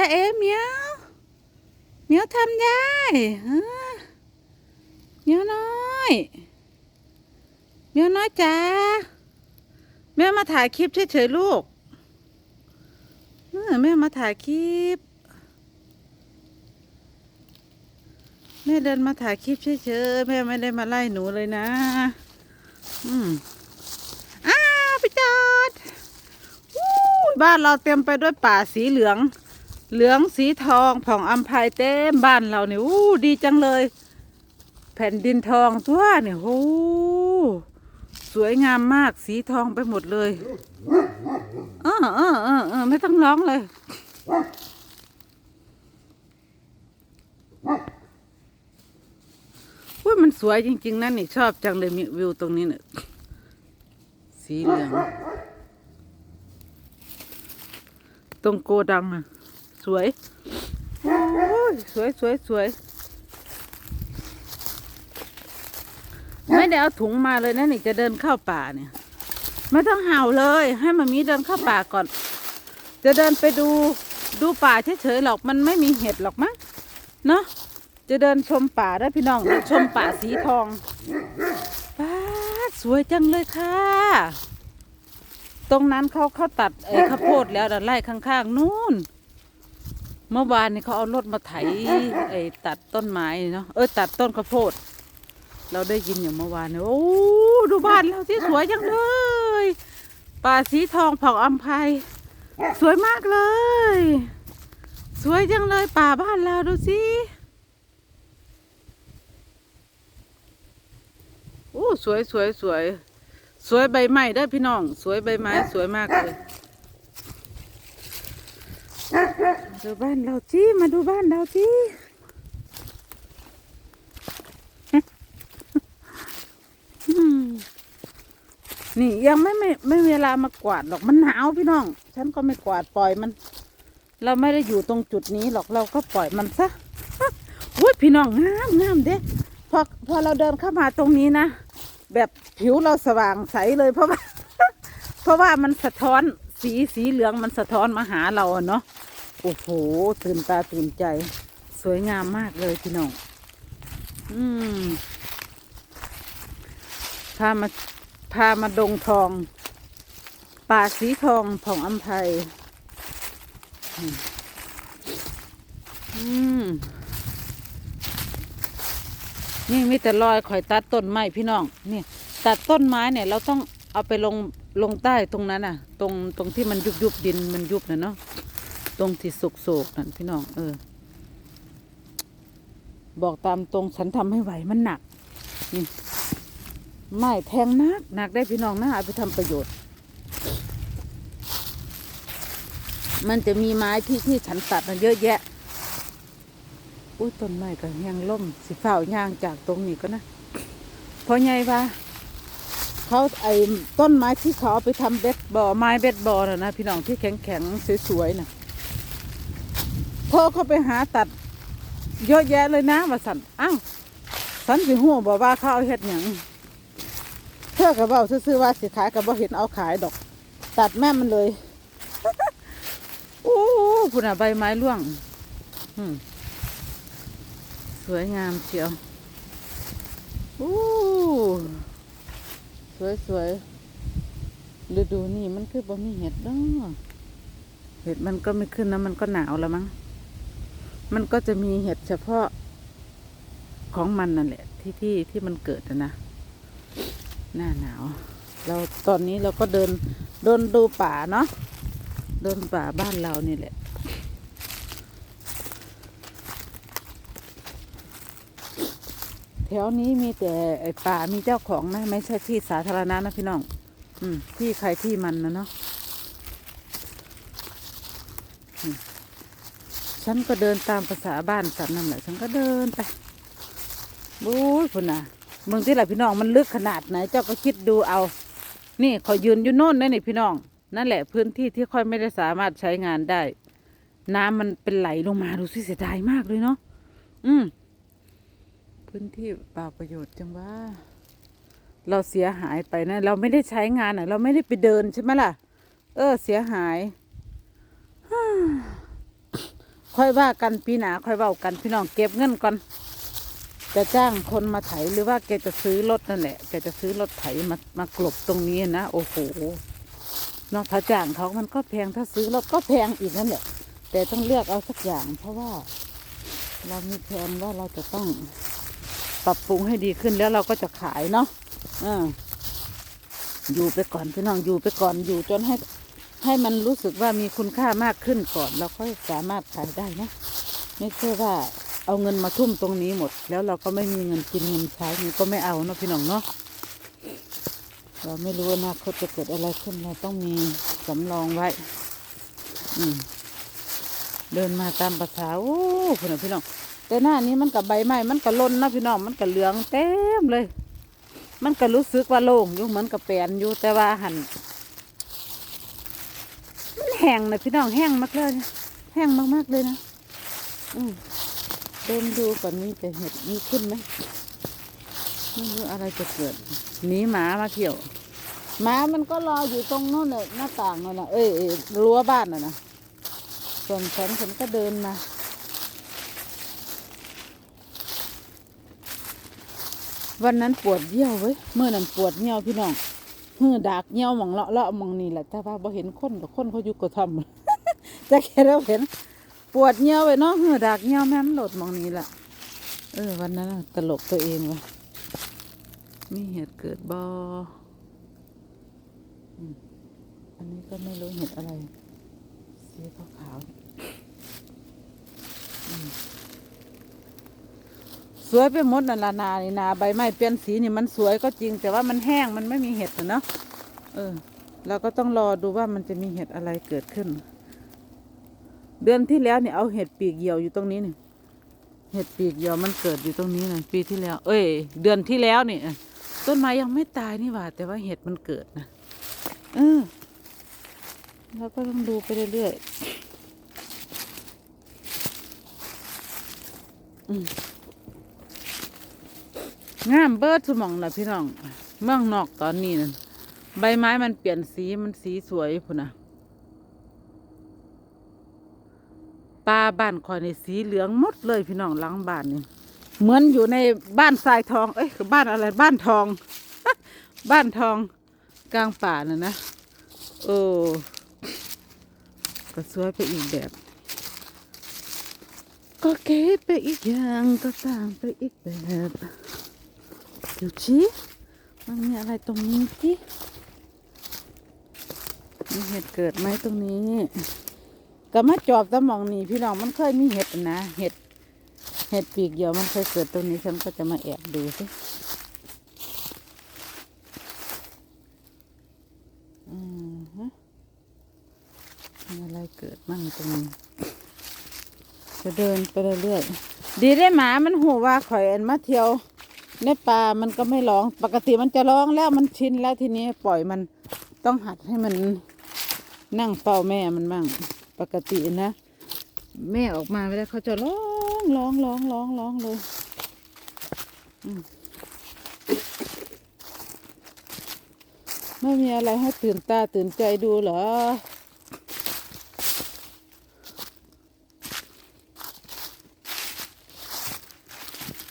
จะเอ๋เหมียวเหมียวทำได้เหมียวน้อยเหมียวน้อยจ้าแม่มาถ่ายคลิปเฉยๆลูกเออแม่มาถ่ายคลิปแม่เดินมาถ่ายคลิปเฉยๆแม่ไม่ได้มาไล่หนูเลยนะ อืมอ้าวไปจอดบ้านเราเต็มไปด้วยป่าสีเหลือง เหลืองสีทองผ่องอัมพายเต็มบ้านเราเนี่ยอู้ดีจังเลย แผ่นดินทองตัวเนี่ยโอ้สวยงามมากสีทองไปหมดเลยเออเออเออเออไม่ต้องร้องเลย อุ้ยมันสวยจริง ๆนะนี่ชอบจังเลยมีวิวตรงนี้เนี่ยสีเหลือง ตรงโกดังอะ วยสวยสวยสวยไม่ได้เอาถุงมาเลยนะนี่จะเดินเข้าป่าเนี่ย ไม่ต้องเห่าเลย ให้มามีเดินเข้าป่าก่อน จะเดินไปดูดูป่าเฉยๆหรอกมันไม่มีเห็ดหรอกมั้งเนาะจะเดินชมป่าได้พี่น้องชมป่าสีทองป้าสวยจังเลยค่ะ ตรงนั้นเขาเขาตัดไอ้ข้าวโพดแล้วนไล่ข้างๆนู่น เมื่อวานนี่เขาเอารถมาไถไอ้ตัดต้นไม้เนาะเออตัดต้นข้าวโพด เราได้ยินอยู่เมื่อวานเนี่ยโอ้ดูบ้านเราที่สวยจังเลยป่าสีทองผ่าอัมภัยสวยมากเลย สวยจังเลยป่าบ้านเราดูสิโอ้สวยสวยสวยสวยใบไม้ได้พี่น้อง สวยใบไม้สวยมากเลย ดูบ้านเราจีมาดูบ้านเราจีนี่ยังไม่ไม่ไม่เวลามากวาดหรอกมันหนาวพี่น้อง ฉันก็ไม่กวาดปล่อยมัน เราไม่ได้อยู่ตรงจุดนี้หรอกเราก็ปล่อยมันซะอุ้ยพี่น้องงามงามเด้พอพอเราเดินเข้ามาตรงนี้นะแบบผิวเราสว่างใสเลยเพราะว่า เพราะว่ามันสะท้อนสีสีเหลืองมันสะท้อนมาหาเราเนาะ โอ้โห ตื่นตาตื่นใจ สวยงามมากเลยพี่น้อง อืม พามา พามาดงทอง ป่าสีทองผ่องอัมภัยอืม นี่มีแต่รอยข่อยตัดต้นไม้พี่น้อง นี่ตัดต้นไม้เนี่ย เราต้องเอาไปลงลงใต้ตรงนั้นน่ะ ตรงตรงที่มันยุบยุบดินมันยุบนะเนาะ ตรงที่สุกโศกนั่นพี่น้อง เออ บอกตามตรงฉันทำให้ไหวมันหนักนี่ไม้แทงหนักหนักได้พี่น้องนะเอาไปทำประโยชน์ มันจะมีไม้ที่ที่ฉันตัดมันเยอะแยะอุ้ยต้นไม้ก็ยังล่มสิฝ้าวย่างจากตรงนี้ก็นะเพราะไงวะเขาไอ้ต้นไม้ที่เขาเอาไปทำเบ็ดบอไม้เบ็ดบอน่ะนะพี่น้องที่แข็งแข็งสวยๆน่ะ พอเขาไปหาตัด เยอะแยะเลยนะมาสันอ้าวสันสิหัวบอกว่าเขาเอาเฮ็ดหยังเพื่อกับเบาซื่อว่าสิขายกับบ่เห็นเอาขายดอก ตัดแม่มันเลยโอ้หพุ่นอะใบไม้ร่วงสวยงามเชียวอู้สวยสวยฤดูนี่มันคือบ่มีเห็ดเนาะเห็ดมันก็ไม่ขึ้นนะมันก็หนาวแล้วมั้ง มันก็จะมีเห็ดเฉพาะของมันนั่นแหละ ที่ที่ที่มันเกิดนะนะหน้าหนาว เราตอนนี้เราก็เดินเดินดูป่าเนาะเดินป่าบ้านเรานี่แหละแถวนี้มีแต่ป่ามีเจ้าของนะ ไม่ใช่ที่สาธารณะนะพี่น้อง อืม ที่ใครที่มันนะเนาะ ฉันก็เดินตามภาษาบ้านฉันนั่นแหละฉันก็เดินไปบู๊ยพุ่นน่ะเมืองที่ไหนพี่น้องมันลึกขนาดไหนเจ้าก็คิดดูเอา นี่ขอยืนอยู่โน่นนะนี่พี่น้อง นั่นแหละพื้นที่ที่ค่อยไม่ได้สามารถใช้งานได้ น้ำมันเป็นไหลลงมาดูสิเสียดายมากเลยเนาะอืมพื้นที่เปล่าประโยชน์จังว่า เราเสียหายไปนะ เราไม่ได้ใช้งานอะ เราไม่ได้ไปเดินใช่ไหมล่ะ เออ เสียหายฮ ค่อยว่ากันปีหนาค่อยเว้ากันพี่น้องเก็บเงินก่อนจะจ้างคนมาไถหรือว่าแกจะซื้อรถนั่นแหละแกจะซื้อรถไถมามากลบตรงนี้นะโอ้โหนอกถ้าจ้างเขามันก็แพงถ้าซื้อรถก็แพงอีกนั่นแหละ แต่ต้องเลือกเอาสักอย่าง เพราะว่าเรามีแผนว่าเราจะต้องปรับปรุงให้ดีขึ้นแล้วเราก็จะขายเนาะอ่าอยู่ไปก่อนพี่น้องอยู่ไปก่อนอยู่จนให้ ให้มันรู้สึกว่ามีคุณค่ามากขึ้นก่อนเราค่อยสามารถขายได้นะ ไม่ใช่ว่าเอาเงินมาทุ่มตรงนี้หมด แล้วเราก็ไม่มีเงินกินเงินใช้นี่ก็ไม่เอาเนาะพี่น้องเนาะเราไม่รู้อนาคตจะเกิดอะไรขึ้นเราต้องมีสำรองไว้ อืมเดินมาตามภาษาโอ้พี่น้องพี่น้องแต่หน้านี้มันกับใบไม้มันก็ล้นนะพี่น้องมันก็เหลืองเต็มเลย มันก็รู้สึกว่าโล่งอยู่เหมือนกับแปลนอยู่แต่ว่าหัน แห้งนะพี่น้องแห้งมากเลยแห้งมากๆเลยนะอืมเดินดูก่อนมีแต่เห็ดมีขึ้นไหมไม่รู้อะไรจะเกิดหนีหมามาเที่ยวหมามันก็รออยู่ตรงโน้นเลยหน้าต่างนั่นะเอ้ยเอ้ยรั้วบ้านน่ะนะส่วนฉันฉันก็เดินมาวันนั้นปวดเยี่ยวเว้ยเมื่อนั้นปวดเยี่ยวพี่น้อง หื้อดากเยี่ยวมองเลาะเลาะมองนี่แหละแต่ว่าบ่เห็นคนกับคนเขาอยู่กระท่อมจะแค่เราเห็น ปวดเยี่ยวไปเนาะหื้อดากเยี่ยวแม่มนโหลดมองนี้แหละเออวันนั้นตลกตัวเองวะมีเหตุเกิดบออันนี้ก็ไม่รู้เหตุอะไรสีขาวๆอืม สวยไปหมดนั่นละนานี่นาใบไม้เปลี่ยนสีนี่มันสวยก็จริง แต่ว่ามันแห้งมันไม่มีเห็ดเนาะเออเราก็ต้องรอดูว่ามันจะมีเห็ดอะไรเกิดขึ้น เดือนที่แล้วเนี่ยเอาเห็ดปีกเหี่ยวอยู่ตรงนี้เนี่ยเห็ดปีกเหี่ยวมันเกิดอยู่ตรงนี้นะปีที่แล้ว เอ้ย เดือนที่แล้วนี่ต้นไม้ยังไม่ตายนี่หว่า แต่ว่าเห็ดมันเกิดนะเออเราก็ต้องดูไปเรื่อยๆอืม งามเบิดสมองนะพี่น้อง เมืองนอกตอนนี้นะใบไม้มันเปลี่ยนสีมันสีสวยพุ่นนะปลาบ้านคอยในสีเหลืองหมดเลยพี่น้องหลังบ้านนี่เหมือนอยู่ในบ้านทรายทอง เอ้ยบ้านอะไรบ้านทอง บ้านทองกลางป่าน่ะนะโอ้ก็สวยไปอีกแบบ ก็เก๋ไปอีกอย่างก็ต่างไปอีกแบบ ดูชิมันมีอะไรตรงนี้ที่มีเห็ดเกิดไหมตรงนี้ก็มาจอบตะหมองนี่พี่น้องมันเคยมีเห็ดนะเห็ดเห็ดปีกเหี่ยวมันเคยเกิดตรงนี้ฉันก็จะมาแอบดูสิอืมฮะมีอะไรเกิดมั่งตรงนี้จะเดินไปเรื่อยๆดีได้หมามันหูว่าข่อยอันมาเที่ยว ในป่ามันก็ไม่ร้อง ปกติมันจะร้องแล้วมันชินแล้วทีนี้ปล่อยมันต้องหัดให้มันนั่งเฝ้าแม่มันมั่งปกตินะ แม่ออกมาไม่ได้เขาจะร้องร้องร้องร้องร้องเลยไม่มีอะไรให้ตื่นตาตื่นใจดูเหรอ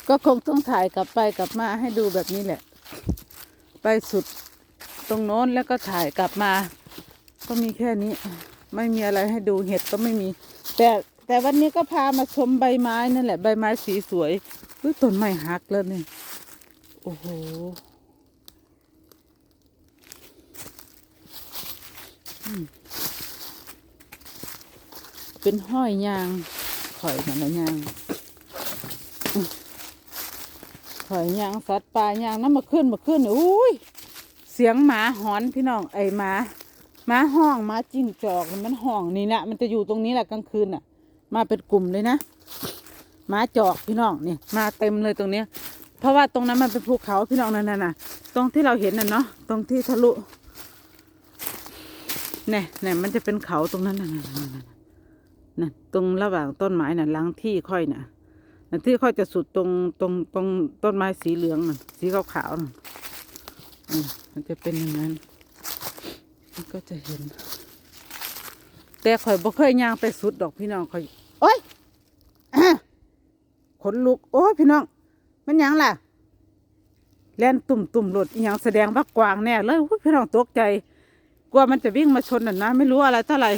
ก็คงต้องถ่ายกลับไปกลับมาให้ดูแบบนี้แหละ ไปสุดตรงโน้นแล้วก็ถ่ายกลับมา ก็มีแค่นี้ ไม่มีอะไรให้ดูเห็ดก็ไม่มี แต่แต่วันนี้ก็พามาชมใบไม้นั่นแหละใบไม้สีสวยอุ้ยต้นไม้หักแล้วนี่โอ้โหเป็นห้อยยางข่อยนั่นละยาง หอยยางสัตว์ป่ายางน้ำมาขึ้นมาขึ้นอุ้ยเสียงหมาหอนพี่น้องไอหมาหมาห้องหมาจิ้งจอกมันห้องนี่นะมันจะอยู่ตรงนี้แหละกลางคืนน่ะ มาเป็นกลุ่มเลยนะหมาจอกพี่น้องนี่มาเต็มเลยตรงเนี้ย เพราะว่าตรงนั้นมันเป็นภูเขาพี่น้องนั่นน่ะตรงที่เราเห็นน่ะเนาะตรงที่ทะลุเนี่ยเนี่ยมันจะเป็นเขาตรงนั้นน่ะน่ะน่ะน่ะน่ะตรงระหว่างต้นไม้น่ะหลังที่ค่อยน่ะ อันที่เขาจะสุดตรงตรงตรงต้นไม้สีเหลืองน่ะสีขาวๆน่ะมันจะเป็นอย่างนั้นมันก็จะเห็น แต่ข่อยบ่เคยย่างไปสุดดอกพี่น้องข่อยโอ้ยขนลุก โอ้ยพี่น้อง มันยังล่ะ แล่นตุ่มตุ่มหลุดยังแสดงว่ากวางแน่เลยอุ๊ยพี่น้องตกใจ กลัวมันจะวิ่งมาชนน่ะนะ ไม่รู้อะไรเท่าไหร่